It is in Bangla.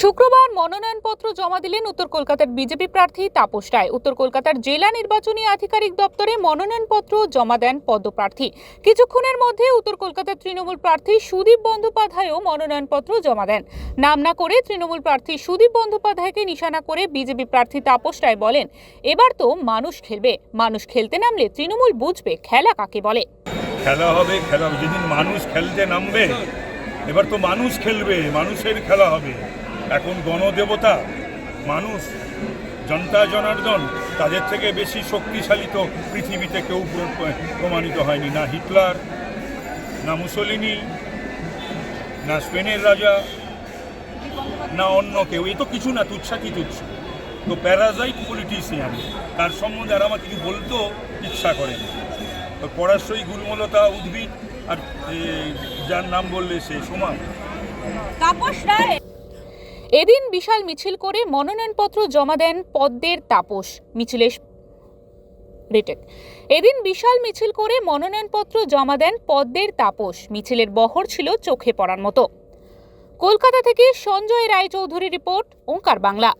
শুক্রবার মনোনয়নপত্র জমা দিলেন উত্তর কলকাতার বিজেপি প্রার্থী তাপস রায়। উত্তর কলকাতার জেলা নির্বাচনী আধিকারিক দপ্তরে মনোনয়নপত্র জমা দেন পদ্মপ্রার্থী কিছুক্ষণের মধ্যে উত্তর কলকাতার তৃণমূল প্রার্থী সুদীপ বন্দ্যোপাধ্যায়ও মনোনয়নপত্র জমা দেন। নাম না করে তৃণমূল প্রার্থী সুদীপ বন্দ্যোপাধ্যায়কে নিশানা করে বিজেপি প্রার্থী তাপস রায় বলেন, এবার তো মানুষ খেলবে। মানুষ খেলতে নামলে তৃণমূল বুঝবে খেলা কাকে বলে। খেলা হবে, খেলা যেদিন মানুষ খেলতে নামবে এবার তো মানুষ খেলবে, মানুষের খেলা হবে। এখন গণদেবতা, মানুষ, জনতা, জনার্দন, তাদের থেকে বেশি শক্তিশালী তো পৃথিবীতে কেউ প্রমাণিত হয়নি। না হিটলার, না মুসলিনি, না স্পেনের রাজা, না অন্য কেউ। এ তো কিছু না, তুচ্ছাতি তুচ্ছ। তো প্যারাজাইট পলিটিশিয়ান, তার সম্বন্ধে আর আমার কিছু বলতেও ইচ্ছা করে না। তো পরাশয়ী গুলমলতা, উদ্ভিদ আর যার নাম বললে সে সমান। এদিন বিশাল মিছিল করে মনোনয়নপত্র জমা দেন পদ্মের তাপস মিছিলের রিটেক। এদিন বিশাল মিছিল করে মনোনয়নপত্র জমা দেন পদ্মের তাপস মিছিলের বহর ছিল চোখে পড়ার মতো। কলকাতা থেকে সঞ্জয় রায়চৌধুরী রিপোর্ট ওঙ্কার বাংলা।